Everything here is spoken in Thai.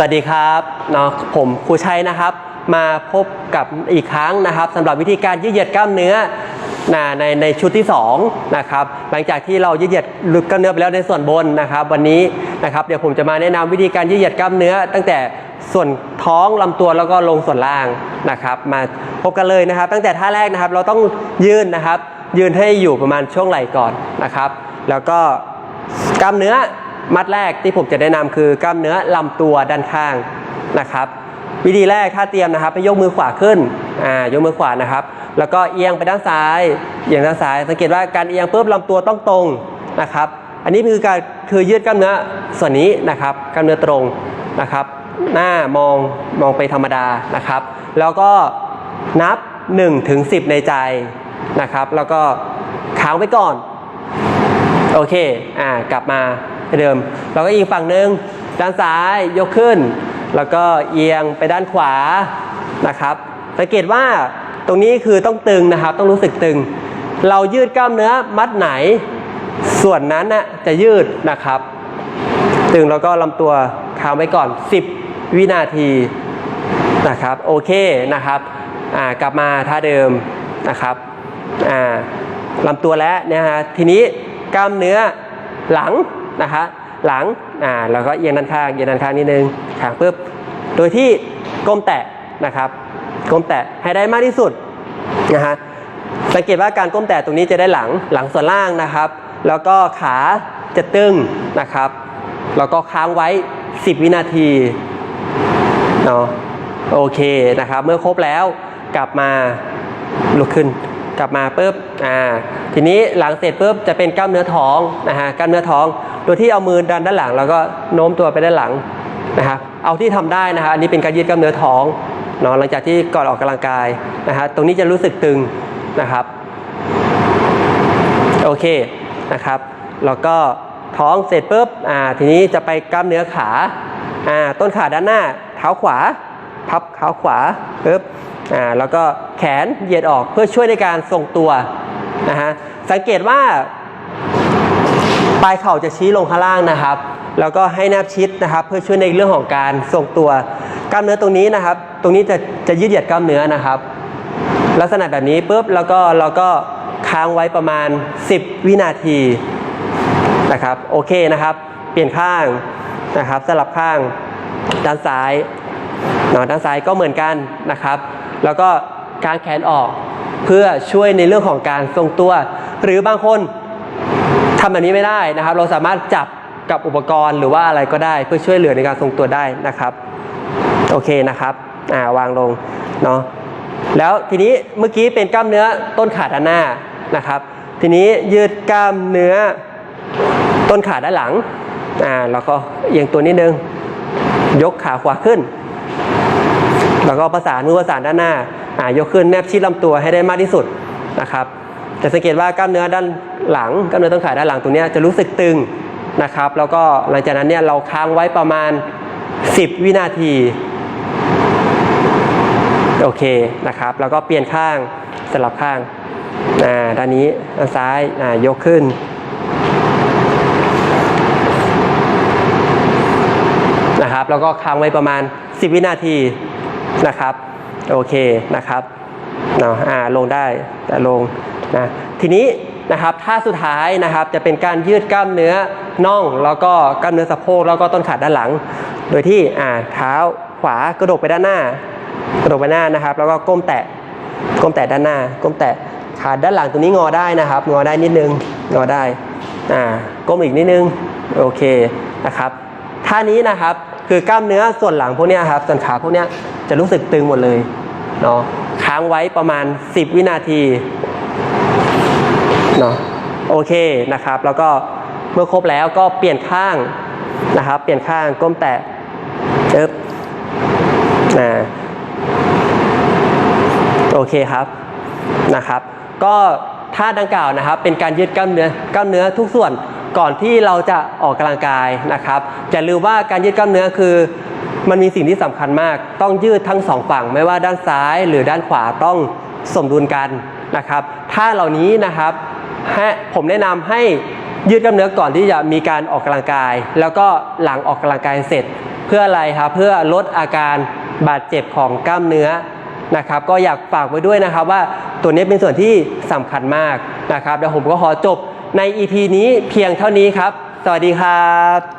สวัสดีครับเนาะผมครูชัยนะครับ มาพบกับอีกครั้งนะครับสำหรับวิธีการยืดเหยียดกล้ามเนื้อนะในในชุดที่2นะครับหลังจากที่เรายืดเหยียดลึกกล้ามเนื้อไปแล้วในส่วนบนนะครับ วันนี้นะครับเดี๋ยวผมจะมาแนะนำวิธีการยืดเหยียดกล้ามเนื้อ ตั้งแต่ส่วนท้องลำตัวแล้วก็ลงส่วนล่างนะครับ มาพบกันเลยนะครับ ตั้งแต่ท่าแรกนะครับ เราต้องยืนนะครับ ยืนให้อยู่ประมาณช่วงไหล่ก่อนนะครับ แล้วก็กล้ามเนื้อ มัดแรกที่ผมจะแนะนำคือกล้ามเนื้อลำตัวด้านข้างนะครับ วิธีแรกถ้าเตรียมนะครับให้ยกมือขวาขึ้นอ่ายกมือขวานะครับ แล้วก็เอียงไปด้านซ้ายเอียงด้านซ้าย สังเกตว่าการเอียงปุ๊บลำตัวต้องตรงนะครับ อันนี้คือการคือยืดกล้ามเนื้อส่วนนี้นะครับกล้ามเนื้อตรงนะครับ หน้ามองมองไปธรรมดานะครับ แล้วก็นับ1ถึง10 ในใจนะครับ แล้วก็ค้างไว้ก่อน โอเค อ่ากลับมา เดิม เราก็อีกฝั่งหนึ่งด้านซ้ายยกขึ้น แล้วก็เอียงไปด้านขวานะครับ สังเกตว่าตรงนี้คือต้องตึงนะครับ ต้องรู้สึกตึง เรายืดกล้ามเนื้อมัดไหน ส่วนนั้นนะจะยืดนะครับ ตึงแล้วก็ลำตัวค้างไว้ก่อน 10 วินาทีนะครับ โอเคนะครับกลับมาท่าเดิมนะครับลำตัวแล้วนะฮะทีนี้กล้ามเนื้อหลัง นะคะ หลังอ่าแล้วก็เอียงด้านข้างเอียงด้านข้างนิดนึงขางปุ๊บโดยที่ก้มแตะนะครับก้มแตะให้ได้มากที่สุดนะฮะสังเกตว่าการก้มแตะตรงนี้จะได้หลังหลังส่วนล่างนะครับ แล้วก็ขาจะตึงนะครับแล้วก็ค้างไว้ 10 วินาทีเนาะโอเคนะครับ เมื่อครบแล้วกลับมาลุกขึ้น กลับมาปุ๊บอ่าทีนี้หลังเสร็จปุ๊บจะเป็นกล้ามเนื้อท้องนะฮะกล้ามเนื้อท้อง โดยที่เอามือดันด้านหลัง แล้วก็โน้มตัวไปด้านหลังนะครับเอาที่ทำได้นะฮะอันนี้เป็นการยืดกล้ามเนื้อท้องเนาะหลังจากที่ก่อนออกกำลังกายนะฮะตรงนี้จะรู้สึกตึงนะครับโอเคนะครับแล้วก็ท้องเสร็จปุ๊บอ่าทีนี้จะไปกล้ามเนื้อขาอ่าต้นขาด้านหน้าเท้าขวาพับเท้าขวาปุ๊บ อ่าแล้วก็แขนเหยียดออกเพื่อช่วยในการทรงตัวนะฮะสังเกตว่าปลายเข่าจะชี้ลงข้างล่างนะครับ แล้วก็ให้แนบชิดนะครับ เพื่อช่วยในเรื่องของการทรงตัว กล้ามเนื้อตรงนี้นะครับ ตรงนี้จะจะยืดเหยียดกล้ามเนื้อนะครับ ลักษณะแบบนี้ปุ๊บแล้วก็เราก็ค้างไว้ประมาณ 10 วินาทีนะครับโอเคนะครับ เปลี่ยนข้างนะครับสลับข้างด้านซ้ายเนาะด้านซ้ายก็เหมือนกันนะครับ แล้วก็กางแขนออกเพื่อช่วยในเรื่องของการทรงตัว หรือบางคนทำแบบนี้ไม่ได้นะครับ เราสามารถจับกับอุปกรณ์หรือว่าอะไรก็ได้เพื่อช่วยเหลือในการทรงตัวได้นะครับ โอเคนะครับอ่าวางลงเนาะแล้วทีนี้เมื่อกี้เป็นกล้ามเนื้อต้นขาด้านหน้านะครับ ทีนี้ยืดกล้ามเนื้อต้นขาด้านหลังอ่าแล้วก็เอียงตัวนิดนึง ยกขาขวาขึ้น แล้วก็ประสานมือประสานด้านหน้าอ่ายกขึ้นแนบชิดลำตัวให้ได้มากที่สุดนะครับจะสังเกตว่ากล้ามเนื้อด้านหลังกล้ามเนื้อต้นขาด้านหลังตรงนี้จะรู้สึกตึงนะครับ แล้วก็หลังจากนั้นเนี่ยเราค้างไว้ประมาณ 10 วินาทีโอเคนะครับ แล้วก็เปลี่ยนข้างสลับข้างอ่าด้านนี้ด้านซ้ายอ่ายกขึ้นนะครับ แล้วก็ค้างไว้ประมาณ 10 วินาที นะครับโอเคนะครับเนาะอ่าลงได้แต่ลงนะทีนี้นะครับท่าสุดท้ายนะครับจะเป็นการยืดกล้ามเนื้อน่อง แล้วก็กล้ามเนื้อสะโพกแล้วก็ต้นขาด้านหลัง โดยที่อ่าเท้าขวากระดกไปด้านหน้า กระดกไปหน้านะครับ แล้วก็ก้มแตะก้มแตะด้านหน้า ก้มแตะขาด้านหลังตรงนี้งอได้นะครับ งอได้นิดนึงงอได้อ่าก้มอีกนิดนึงโอเคนะครับท่านี้นะครับ คือกล้ามเนื้อส่วนหลังพวกนี้ครับส่วนขาพวกนี้จะรู้สึกตึงหมดเลยเนาะค้างไว้ประมาณ 10 วินาทีเนาะโอเคนะครับ แล้วก็เมื่อครบแล้วก็เปลี่ยนข้างนะครับ เปลี่ยนข้างก้มแตะเอ๊บอ่าโอเคครับนะครับ ก็ท่าดังกล่าวนะครับ เป็นการยืดกล้ามเนื้อกล้ามเนื้อทุกส่วน ก่อนที่เราจะออกกำลังกายนะครับจะลืมว่าการยืดกล้ามเนื้อคือ มันมีสิ่งที่สำคัญมาก ต้องยืดทั้งสองฝั่ง ไม่ว่าด้านซ้ายหรือด้านขวาต้องสมดุลกันนะครับ ถ้าเหล่านี้นะครับผมแนะนำให้ยืดกล้ามเนื้อก่อนที่จะมีการออกกำลังกาย แล้วก็หลังออกกำลังกายเสร็จ เพื่ออะไรครับเพื่อลดอาการบาดเจ็บของกล้ามเนื้อนะครับก็อยากฝากไว้ด้วยนะครับว่าตัวนี้เป็นส่วนที่สำคัญมากนะครับเดี๋ยวผมก็ขอจบ ในอีพีนี้เพียงเท่านี้ครับ สวัสดีครับ